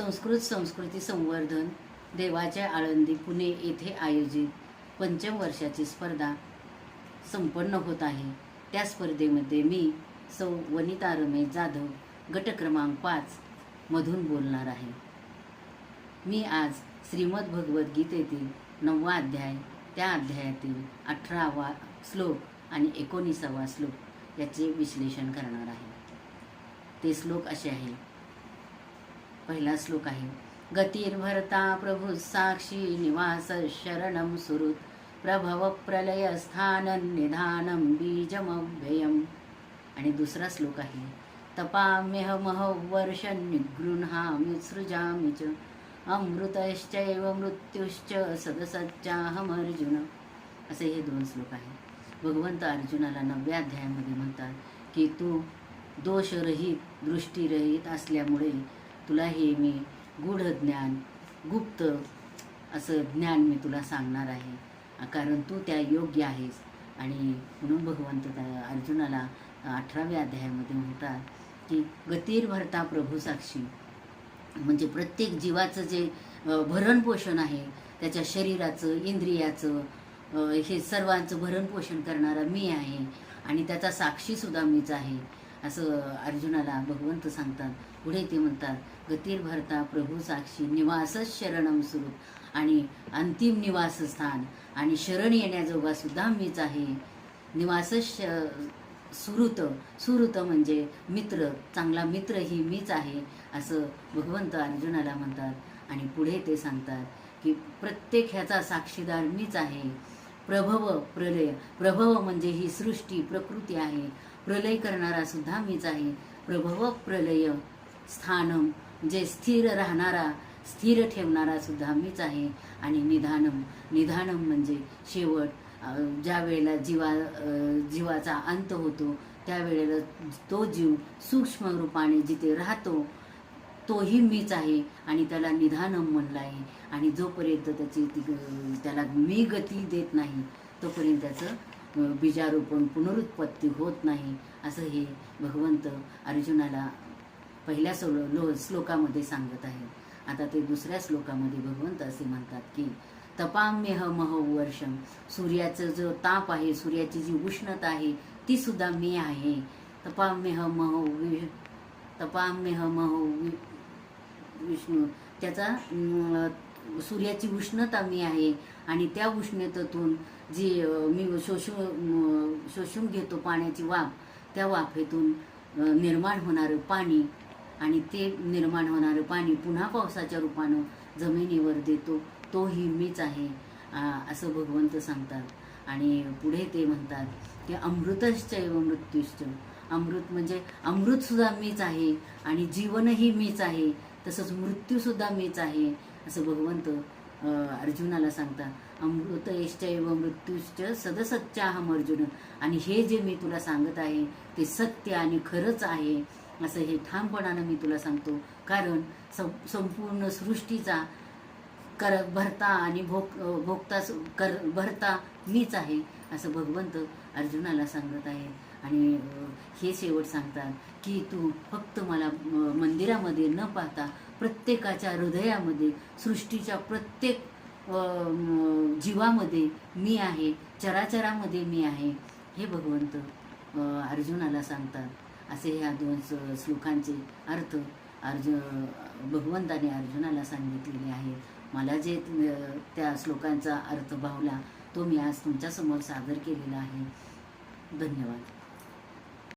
संस्कृत संस्कृती संवर्धन देवाच्या आळंदी पुणे येथे आयोजित पंचम वर्षाची स्पर्धा संपन्न होत आहे. त्या स्पर्धेमध्ये मी सौ. वनिता रमेश जाधव गट क्रमांक पाच मधून बोलणार आहे. मी आज श्रीमद भगवद्गीतेतील नववा अध्याय त्या अध्यायातील अठरावा श्लोक आणि एकोणीसावा श्लोक याचे विश्लेषण करणार आहे. ते श्लोक असे आहे पहिला श्लोक आहे. गतिर्भरता प्रभू साक्षी निवास शरणम सुरुत प्रभव प्रलय निधानं बीजम बीजमव्ययम्. आणि दुसरा श्लोक आहे. तपाम्यहमह वर्ष निगृह्णामि सृजामि च. अमृतश्चैव मृत्युश्च सदसच्चाहमर्जुन. असे हे दोन श्लोक आहेत भगवंत अर्जुनाला नवव्या अध्यायामध्ये म्हणतात की तू दोषरहित दृष्टीरहित असल्यामुळे तुला हे मी गूढ ज्ञान गुप्त असं ज्ञान मी तुला सांगणार आहे. कारण तू त्या योग्य आहेस. आणि म्हणून भगवंत त्या अर्जुनाला अठराव्या अध्यायामध्ये म्हणतात की गतीर भरता प्रभू साक्षी. म्हणजे प्रत्येक जीवाचं जे भरणपोषण आहे त्याच्या शरीराचं इंद्रियाचं हे सर्वांचं भरणपोषण करणारा मी आहे. आणि त्याचा साक्षीसुद्धा मीच आहे. असं अर्जुनाला भगवंत सांगतात. पुढे ते म्हणतात गतीर भरता प्रभू साक्षी निवासच शरणम स्वरूप. आणि अंतिम निवासस्थान आणि शरण येण्याजोगा सुद्धा मीच आहे. निवासच श- सुहृत सुहृत म्हणजे मित्र चांगला मित्र ही मीच आहे असं भगवंत अर्जुनाला म्हणतात. आणि पुढे ते सांगतात की प्रत्येक ह्याचा साक्षीदार मीच आहे. प्रभव प्रलय. प्रभव म्हणजे ही सृष्टी प्रकृती आहे. प्रलय करणारा सुद्धा मीच आहे. प्रभव प्रलय स्थानम. जे स्थिर राहणारा स्थिर ठेवणारा सुद्धा मीच आहे. आणि निधानम. निधानम म्हणजे शेवट. ज्या वेळेला जीवा जीवाचा अंत होतो त्यावेळेला तो जीव सूक्ष्म रूपाने जिथे राहतो तोही मीच आहे आणि त्याला निधानम म्हणलं आहे आणि जोपर्यंत त्याची ती त्याला मी गती देत नाही तोपर्यंत त्याचं बीजारोपण पुनरुत्पत्ती होत नाही. असं हे भगवंत अर्जुनाला पहिल्या सो लो श्लोकामध्ये सांगत आहे. आता ते दुसऱ्या श्लोकामध्ये भगवंत असे म्हणतात की तपाम्यह मह वर्षम सूर्याचं जो ताप आहे सूर्याची जी उष्णता आहे ती सुद्धा मी आहे. तपाम्यह मह तपाम्यह मह वि विष्णू. त्याचा सूर्याची उष्णता मी आहे. आणि त्या उष्णतेतून जी मी शोषून शोषून घेतो पाण्याची वाफ त्या वाफेतून निर्माण होणारं पाणी आणि ते निर्माण होणारं पाणी पुन्हा पावसाच्या रूपानं जमिनीवर देतो तोही मीच आहे असं भगवंत सांगतात. आणि पुढे ते म्हणतात की अमृतश्च एव मृत्यूश्च. अमृत म्हणजे अमृतसुद्धा मीच आहे आणि जीवनही मीच आहे तसंच मृत्यूसुद्धा मीच आहे असं भगवंत अर्जुनाला सांगतात. अमृत यश्चैव मृत्यूश्च सदसच्चाहम अर्जुन आणि हे जे मी तुला सांगत आहे ते सत्य आणि खरंच आहे असं हे ठामपणानं मी तुला सांगतो. कारण सं- संपूर्ण सृष्टीचा कर भरता आणि भोग भोगता कर भरता मीच आहे असं भगवंत अर्जुनाला सांगत आहे आणि हे शेवट सांगतात की तू फक्त मला मंदिरामध्ये न पाहता प्रत्येकाच्या हृदयामध्ये सृष्टीच्या प्रत्येक जीवामध्ये मी आहे चराचरामध्ये मी आहे हे भगवंत अर्जुनाला सांगतात. असे ह्या दोन श्लोकांचे अर्थ अर्जु भगवंताने अर्जुनाला सांगितलेले आहेत. मला जे त्या श्लोकांचा अर्थ भावला तो मी आज तुमच्यासमोर सादर केलेला आहे. धन्यवाद.